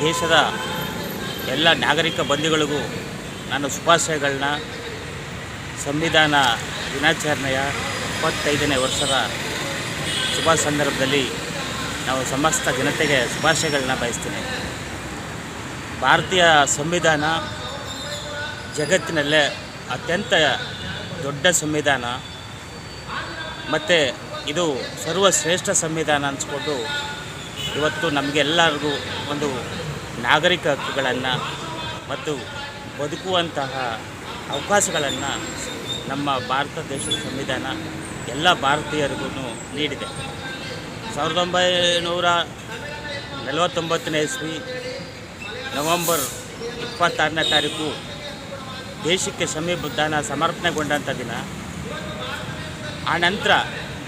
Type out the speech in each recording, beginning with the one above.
ದೇಶದ ಎಲ್ಲ ನಾಗರಿಕ ಬಂಧುಗಳಿಗೂ ನಾನು ಶುಭಾಶಯಗಳನ್ನ. ಸಂವಿಧಾನ ದಿನಾಚರಣೆಯ ಇಪ್ಪತ್ತೈದನೇ ವರ್ಷದ ಶುಭ ಸಂದರ್ಭದಲ್ಲಿ ನಾವು ಸಮಸ್ತ ಜನತೆಗೆ ಶುಭಾಶಯಗಳನ್ನ ಬಯಸ್ತೇನೆ. ಭಾರತೀಯ ಸಂವಿಧಾನ ಜಗತ್ತಿನಲ್ಲೇ ಅತ್ಯಂತ ದೊಡ್ಡ ಸಂವಿಧಾನ. ಮತ್ತು ಇದು ಸರ್ವಶ್ರೇಷ್ಠ ಸಂವಿಧಾನ ಅನ್ನಿಸ್ಕೊಂಡು ಇವತ್ತು ನಮಗೆಲ್ಲರಿಗೂ ಒಂದು ನಾಗರಿಕ ಹಕ್ಕುಗಳನ್ನು ಮತ್ತು ಬದುಕುವಂತಹ ಅವಕಾಶಗಳನ್ನು ನಮ್ಮ ಭಾರತ ದೇಶದ ಸಂವಿಧಾನ ಎಲ್ಲ ಭಾರತೀಯರಿಗೂ ನೀಡಿದೆ. ಸಾವಿರದ ಒಂಬೈನೂರ ನಲವತ್ತೊಂಬತ್ತನೇ ಇಸ್ವಿ ನವಂಬರ್ ಇಪ್ಪತ್ತಾರನೇ ತಾರೀಕು ದೇಶಕ್ಕೆ ಸಂವಿಧಾನ ಸಮರ್ಪಣೆಗೊಂಡಂಥ ದಿನ. ಆ ನಂತರ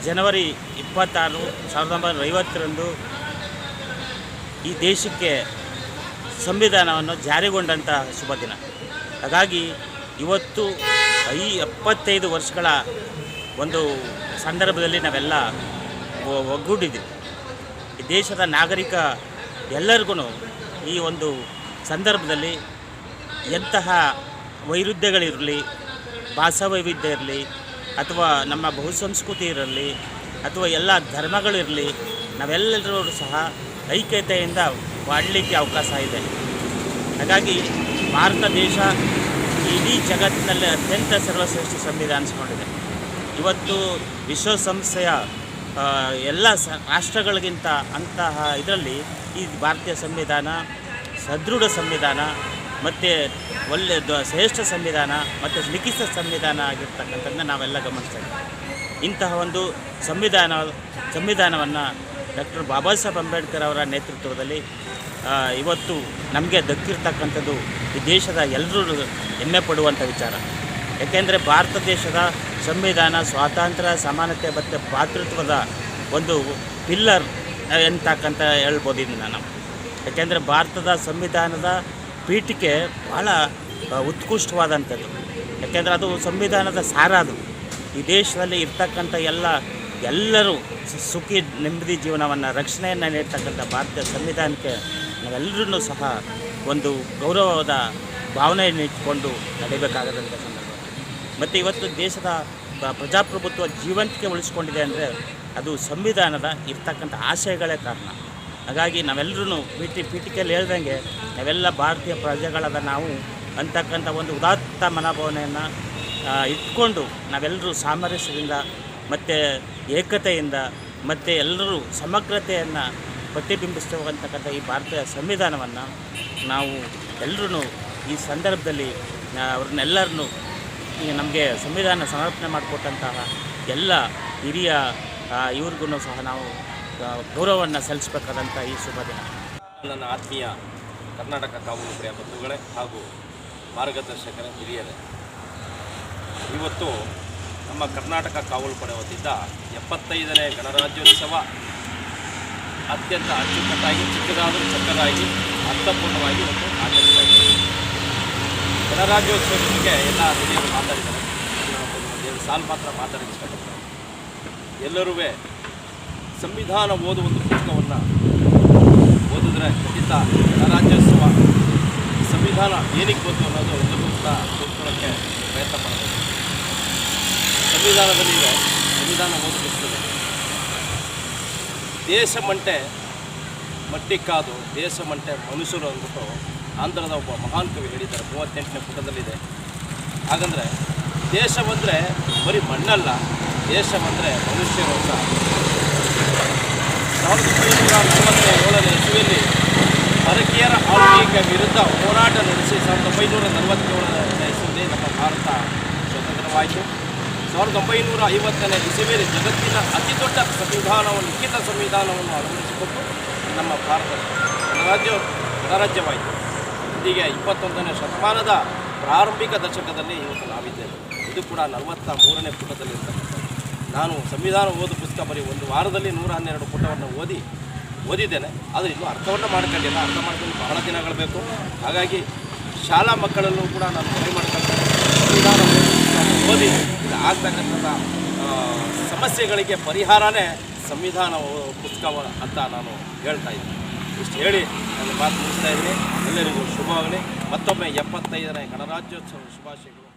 ಜನವರಿ ಇಪ್ಪತ್ತಾರು, ಸಾವಿರದ ಒಂಬೈನೂರ ಐವತ್ತರಂದು ಈ ದೇಶಕ್ಕೆ ಸಂವಿಧಾನವನ್ನು ಜಾರಿಗೊಂಡಂತಹ ಶುಭ ದಿನ. ಹಾಗಾಗಿ ಇವತ್ತು ಐ ಎಪ್ಪತ್ತೈದು ವರ್ಷಗಳ ಒಂದು ಸಂದರ್ಭದಲ್ಲಿ ನಾವೆಲ್ಲ ಒಗ್ಗೂಡಿದ್ದೀವಿ. ಈ ದೇಶದ ನಾಗರಿಕ ಎಲ್ಲರಿಗೂ ಈ ಒಂದು ಸಂದರ್ಭದಲ್ಲಿ ಎಂತಹ ವೈರುಧ್ಯಗಳಿರಲಿ ಭಾಷಾ ವೈವಿಧ್ಯ ಇರಲಿ, ಅಥವಾ ನಮ್ಮ ಬಹುಸಂಸ್ಕೃತಿ ಇರಲಿ, ಅಥವಾ ಎಲ್ಲ ಧರ್ಮಗಳಿರಲಿ ನಾವೆಲ್ಲರೂ ಸಹ ಐಕ್ಯತೆಯಿಂದ ಬಾಳಲಿಕ್ಕೆ ಅವಕಾಶ ಇದೆ. ಹಾಗಾಗಿ ಭಾರತ ದೇಶ ಇಡೀ ಜಗತ್ತಿನಲ್ಲಿ ಅತ್ಯಂತ ಸರ್ವಶ್ರೇಷ್ಠ ಸಂವಿಧಾನ ಅನಿಸ್ಕೊಂಡಿದೆ. ಇವತ್ತು ವಿಶ್ವಸಂಸ್ಥೆಯ ಎಲ್ಲ ಸ, ರಾಷ್ಟ್ರಗಳಿಗಿಂತ ಅಂತಹ ಇದರಲ್ಲಿ ಈ ಭಾರತೀಯ ಸಂವಿಧಾನ, ಸದೃಢ ಸಂವಿಧಾನ, ಮತ್ತು ಒಳ್ಳೆ ಶ್ರೇಷ್ಠ ಸಂವಿಧಾನ, ಮತ್ತು ಲಿಖಿತ ಸಂವಿಧಾನ ಆಗಿರ್ತಕ್ಕಂಥದ್ದನ್ನ ನಾವೆಲ್ಲ ಗಮನಿಸ್ತಾ ಇದ್ದೀವಿ. ಇಂತಹ ಒಂದು ಸಂವಿಧಾನ, ಸಂವಿಧಾನವನ್ನು ಡಾಕ್ಟರ್ ಬಾಬಾ ಸಾಹೇಬ್ ಅಂಬೇಡ್ಕರ್ ಅವರ ನೇತೃತ್ವದಲ್ಲಿ ಇವತ್ತು ನಮಗೆ ದಕ್ಕಿರ್ತಕ್ಕಂಥದ್ದು ಈ ದೇಶದ ಎಲ್ಲರೂ ಹೆಮ್ಮೆ ಪಡುವಂಥ ವಿಚಾರ. ಯಾಕೆಂದರೆ ಭಾರತ ದೇಶದ ಸಂವಿಧಾನ, ಸ್ವಾತಂತ್ರ್ಯ, ಸಮಾನತೆ ಮತ್ತು ಭಾತೃತ್ವದ ಒಂದು ಪಿಲ್ಲರ್ ಎಂತಕ್ಕಂತ ಹೇಳ್ಬೋದು ಇದನ್ನು ನಾವು. ಯಾಕೆಂದರೆ ಭಾರತದ ಸಂವಿಧಾನದ ಪೀಠಿಕೆ ಭಾಳ ಉತ್ಕೃಷ್ಟವಾದಂಥದ್ದು. ಯಾಕೆಂದರೆ ಅದು ಸಂವಿಧಾನದ ಸಾರ ಅದು. ಈ ದೇಶದಲ್ಲಿ ಇರ್ತಕ್ಕಂಥ ಎಲ್ಲ, ಎಲ್ಲರೂ ಸುಖಿ, ನೆಮ್ಮದಿ ಜೀವನವನ್ನು, ರಕ್ಷಣೆಯನ್ನು ನೀಡ್ತಕ್ಕಂಥ ಭಾರತೀಯ ಸಂವಿಧಾನಕ್ಕೆ ನಾವೆಲ್ಲರೂ ಸಹ ಒಂದು ಗೌರವದ ಭಾವನೆಯನ್ನು ಇಟ್ಟುಕೊಂಡು ನಡೀಬೇಕಾಗದಂಥ ಸಂದರ್ಭ. ಮತ್ತು ಇವತ್ತು ದೇಶದ ಪ್ರಜಾಪ್ರಭುತ್ವ ಜೀವಂತಿಕೆ ಉಳಿಸ್ಕೊಂಡಿದೆ ಅಂದರೆ ಅದು ಸಂವಿಧಾನದ ಇರ್ತಕ್ಕಂಥ ಆಶಯಗಳೇ ಕಾರಣ. ಹಾಗಾಗಿ ನಾವೆಲ್ಲರೂ ಪೀಠಿ, ಪೀಠಿಕೆಯಲ್ಲಿ ಹೇಳ್ದಂಗೆ ನಾವೆಲ್ಲ ಭಾರತೀಯ ಪ್ರಜೆಗಳಾದ ನಾವು ಅಂತಕ್ಕಂಥ ಒಂದು ಉದಾತ್ತ ಮನೋಭಾವನೆಯನ್ನು ಇಟ್ಕೊಂಡು ನಾವೆಲ್ಲರೂ ಸಾಮರಸ್ಯದಿಂದ ಮತ್ತು ಏಕತೆಯಿಂದ ಮತ್ತು ಎಲ್ಲರೂ ಸಮಗ್ರತೆಯನ್ನು ಪ್ರತಿಬಿಂಬಿಸ್ತಕ್ಕಂತಕ್ಕಂಥ ಈ ಭಾರತೀಯ ಸಂವಿಧಾನವನ್ನು ನಾವು ಎಲ್ಲರೂ ಈ ಸಂದರ್ಭದಲ್ಲಿ ಅವ್ರನ್ನೆಲ್ಲರನ್ನು ಈ ನಮಗೆ ಸಂವಿಧಾನ ಸಮರ್ಪಣೆ ಮಾಡಿಕೊಟ್ಟಂತಹ ಎಲ್ಲ ಹಿರಿಯ ಇವ್ರಿಗೂ ಸಹ ನಾವು ಗೌರವವನ್ನು ಸಲ್ಲಿಸಬೇಕಾದಂಥ ಈ ಶುಭ ದಿನ. ನನ್ನ ಆತ್ಮೀಯ ಕರ್ನಾಟಕ ಕಾವಲು ಪಡೆಯ ಬಂಧುಗಳೇ ಹಾಗೂ ಮಾರ್ಗದರ್ಶಕರ, ಹಿರಿಯರೇ. ಇವತ್ತು ನಮ್ಮ ಕರ್ನಾಟಕ ಕಾವಲು ಪಡೆ ವತಿಯಿಂದ ಎಪ್ಪತ್ತೈದನೇ ಗಣರಾಜ್ಯೋತ್ಸವ ಅತ್ಯಂತ ಅಚ್ಚುಕಟ್ಟಾಗಿ, ಚಿಕ್ಕದಾದರೂ ಚಕ್ಕದಾಗಿ, ಅರ್ಥಪೂರ್ಣವಾಗಿ ಒಂದು ಆಚರಿಸ್ತಾ ಇದ್ದೀವಿ ಗಣರಾಜ್ಯೋತ್ಸವದ ಬಗ್ಗೆ ಎಲ್ಲ ಹಿರಿಯರು ಮಾತಾಡಿದ್ದಾರೆ. ಎರಡು ಸಾಲು ಮಾತ್ರ ಮಾತಾಡಿ ಇಷ್ಟಪಡ್ತೇನೆ ಎಲ್ಲರೂ ಸಂವಿಧಾನ ಓದುವ ಒಂದು ಪುಸ್ತಕವನ್ನು ಓದಿದ್ರೆ ಖಂಡಿತ ಗಣರಾಜ್ಯೋತ್ಸವ, ಸಂವಿಧಾನ ಏನಕ್ಕೆ ಬಂತು ಅನ್ನೋದು ಎಲ್ಲರೂ ಕೂಡ ತಿಳ್ಕೊಳ್ಳೋಕ್ಕೆ ಪ್ರಯತ್ನ ಮಾಡಬೇಕು ಸಂವಿಧಾನದಲ್ಲಿ ಸಂವಿಧಾನ ಓದಿಸ್ತದೆ ದೇಶ ಮಂಟೆ ಮಟ್ಟಿಕ್ಕಾದು ದೇಶ ಮಂಟೆ ಮನುಷ್ಯರು ಅಂದ್ಬಿಟ್ಟು ಆಂಧ್ರದ ಒಬ್ಬ ಮಹಾನ್ ಕವಿ ಹೇಳಿದ್ದಾರೆ. ಮೂವತ್ತೆಂಟನೇ ಪುಟದಲ್ಲಿದೆ. ಹಾಗಂದರೆ ದೇಶ ಬಂದರೆ ಬರೀ ಮಣ್ಣಲ್ಲ, ದೇಶ ಬಂದರೆ ಮನುಷ್ಯರು ಅಂತ ಸಾವಿರದ ಒಂಬೈನೂರ ನಲವತ್ತ ಏಳನೇ ಇಸುವಿಯಲ್ಲಿ ಪರಕೀಯರ ಆಳ್ವಿಕೆ ವಿರುದ್ಧ ಹೋರಾಟ ನಡೆಸಿ ಸಾವಿರದ ಒಂಬೈನೂರ ನಲವತ್ತೇಳನೇ ಇಸುವಿನಲ್ಲಿ ನಮ್ಮ ಭಾರತ ಸ್ವತಂತ್ರವಾಯಿತು. ಸಾವಿರದ ಒಂಬೈನೂರ ಐವತ್ತನೇ ಇಸವಿಯಲ್ಲಿ ಜಗತ್ತಿನ ಅತಿ ದೊಡ್ಡ ಸಂವಿಧಾನವನ್ನು, ಲಿಖಿತ ಸಂವಿಧಾನವನ್ನು ಅಳವಡಿಸಿಕೊಂಡು ನಮ್ಮ ಭಾರತ ಗಣರಾಜ್ಯ ಗಣರಾಜ್ಯವಾಯಿತು. ಇಂದಿಗೆ ಇಪ್ಪತ್ತೊಂದನೇ ಶತಮಾನದ ಪ್ರಾರಂಭಿಕ ದಶಕದಲ್ಲಿ ಇವತ್ತು ನಾವಿದ್ದೇವೆ. ಇದು ಕೂಡ ನಲವತ್ತ ಮೂರನೇ ಪುಟದಲ್ಲಿರ್ತಕ್ಕಂಥದ್ದು ನಾನು ಸಂವಿಧಾನ ಓದು ಪುಸ್ತಕ ಬರೀ ಒಂದು ವಾರದಲ್ಲಿ ನೂರ ಹನ್ನೆರಡು ಪುಟವನ್ನು ಓದಿ, ಓದಿದ್ದೇನೆ. ಆದರೆ ಇನ್ನೂ ಅರ್ಥವನ್ನು ಮಾಡ್ಕೊಂಡಿಲ್ಲ. ಅರ್ಥ ಮಾಡ್ಕೊಂಡು ಬಹಳ ದಿನಗಳು ಬೇಕು. ಹಾಗಾಗಿ ಶಾಲಾ ಮಕ್ಕಳಲ್ಲೂ ಕೂಡ ನಾನು ಮನವಿ ಮಾಡ್ಕೊಂಡು ಸಂವಿಧಾನ ಓದು ಆಗ್ತಕ್ಕಂಥ ಸಮಸ್ಯೆಗಳಿಗೆ ಪರಿಹಾರನೇ ಸಂವಿಧಾನ ಪುಸ್ತಕ ಅಂತ ನಾನು ಹೇಳ್ತಾ ಇದ್ದೀನಿ. ಇಷ್ಟು ಹೇಳಿ, ನನ್ನ ಮಾತು ಮುಗಿಸ್ತಾ ಇದ್ದೀನಿ. ಎಲ್ಲರಿಗೂ ಶುಭವಾಗಲಿ. ಮತ್ತೊಮ್ಮೆ ಎಪ್ಪತ್ತೈದನೇ ಗಣರಾಜ್ಯೋತ್ಸವ ಶುಭಾಶಯಗಳು.